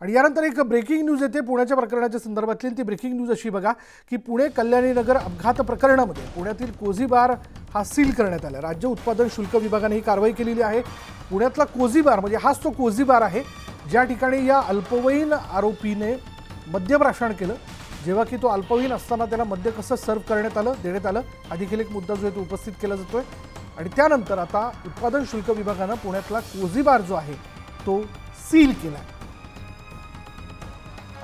आणि यानंतर एक ब्रेकिंग न्यूज येते. पुण्याच्या प्रकरणाच्या संदर्भातली ती ब्रेकिंग न्यूज अशी बघा की पुणे कल्याणीनगर अपघात प्रकरणामध्ये पुण्यातील कोझी बार हा सील करण्यात आला. राज्य उत्पादन शुल्क विभागाने ही कारवाई केलेली आहे. पुण्यातला कोझी बार म्हणजे हाच तो कोझी बार आहे ज्या ठिकाणी या अल्पवयीन आरोपीने मद्यप्राशन केलं. जेव्हा की तो अल्पवयीन असताना त्याला मद्य कसं सर्व करण्यात आलं देण्यात आलं देखील एक मुद्दा जो आहे तो उपस्थित केला जातोय. आणि त्यानंतर आता उत्पादन शुल्क विभागानं पुण्यातला कोझी बार जो आहे तो सील केला आहे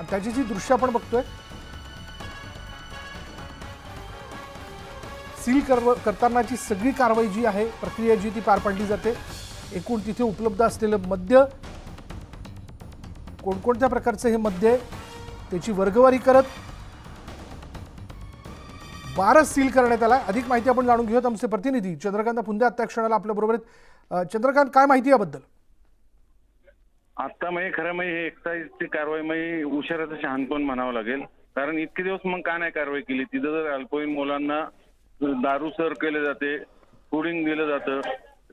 आणि त्याची जी दृश्य आपण बघतोय सील कर करतानाची सगळी कारवाई जी आहे प्रक्रिया जी ती पार पाडली जाते एकूण तिथे उपलब्ध असलेलं मद्य कोणकोणत्या प्रकारचं हे मद्य त्याची वर्गवारी करत बारच सील करण्यात आला अधिक माहिती आपण जाणून घेऊयात आमचे प्रतिनिधी. चंद्रकांत पुंदे आत्ता क्षणाला आपल्या बरोबर आहेत. चंद्रकांत काय माहिती याबद्दल? आता म्हणजे खरं म्हणजे हे एक्साईजची कारवाई म्हणजे उशिराचं शहाणपण म्हणावं लागेल. कारण इतके दिवस मग का नाही कारवाई केली? तिथं जर अल्पवयीन मुलांना दारू सर केले जाते फुडिंग दिलं जातं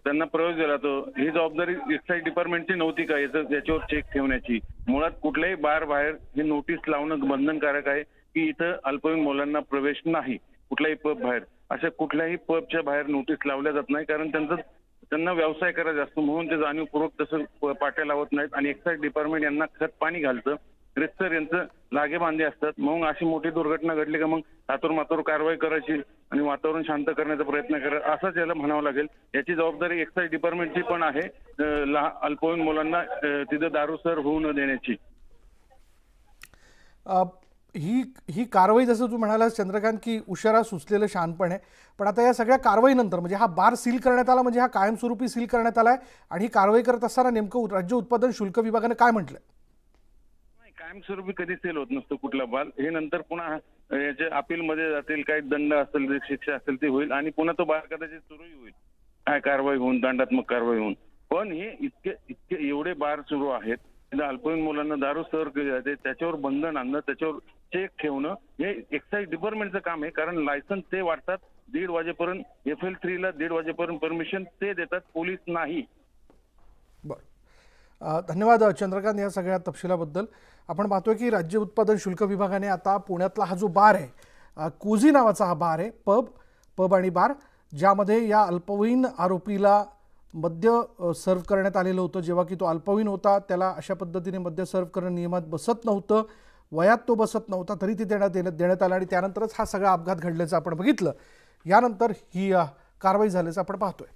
त्यांना प्रवेश दिला जातो ही जबाबदारी एक्साईज डिपार्टमेंटची नव्हती का? याचं याच्यावर चेक ठेवण्याची. मुळात कुठल्याही बार बाहेर हे नोटीस लावणं बंधनकारक आहे की इथं अल्पवयीन मुलांना प्रवेश नाही कुठल्याही पब बाहेर. अशा कुठल्याही पबच्या बाहेर नोटीस लावल्या जात नाही कारण त्यांचं त्यांना व्यवसाय करायचा असतो. म्हणून ते जाणीवपूर्वक तसं पाट्या लावत नाहीत. आणि एक्साईज डिपार्टमेंट यांना खत पाणी घालतं. रेस्तर यांचं लागे बांधे असतात. मग अशी मोठी दुर्घटना घडली का मग हातोर मातोर कारवाई करायची आणि वातावरण शांत करण्याचा प्रयत्न करा असंच याला म्हणावं लागेल. याची जबाबदारी एक्साईज डिपार्टमेंटची पण आहे. अं, अल्पवयीन मुलांना तिथं दारूसर होऊ न देण्याची. ही ही कारवाई जसं तू म्हणालास चंद्रकांत की उशिरा सुचलेलं शानपण आहे. पण आता या सगळ्या कारवाईनंतर म्हणजे हा बार सील करण्यात आला म्हणजे हा कायमस्वरूपी सील करण्यात आला आहे आणि ही कारवाई करत असताना नेमकं राज्य उत्पादन शुल्क विभागाने काय म्हटलंय? नाही, कायमस्वरूपी कधी सेल होत नसतो कुठला बाल हे नंतर पुन्हा अं, याच्या अपीलमध्ये जातील काही दंड असेल जे शिक्षा असेल ते होईल आणि पुन्हा तो बाल कदाचित सुरूही होईल. काय कारवाई होऊन दंडात्मक कारवाई होऊन. पण हे इतके इतके एवढे बार सुरू आहेत अल्पवयीन मुलांना दारू सर केली जाते त्याच्यावर बंधन आणणं त्याच्यावर चेक ठेवणं हे एक्साईज डिपार्टमेंटचं काम आहे. कारण लायसन्स ते वाटतात दीड वाजेपर्यंत एफ एल थ्रीला दीड वाजेपर्यंत परमिशन ते देतात पोलीस नाही. बरं. धन्यवाद चंद्रकांत या सगळ्या तपशिलाबद्दल. आपण पाहतोय की राज्य उत्पादन शुल्क विभागाने आता पुण्यातला हा जो बार आहे कुझी कोझी नावाचा हा बार आहे पब पब आणि बार ज्यामध्ये या अल्पवयीन आरोपीला मद्य सर्व्ह सर्व करण्यात आलेलं होतं. जेव्हा की तो अल्पवयीन होता त्याला अशा पद्धतीने मद्य सर्व करणं नियमात बसत नव्हतं. वयात तो बसत नव्हता तरी ते देण्यात देण्यात देण्यात आलं आणि त्यानंतरच हा सगळा अपघात घडल्याचं आपण बघितलं. यानंतर ही कारवाई झाल्याचं आपण पाहतोय.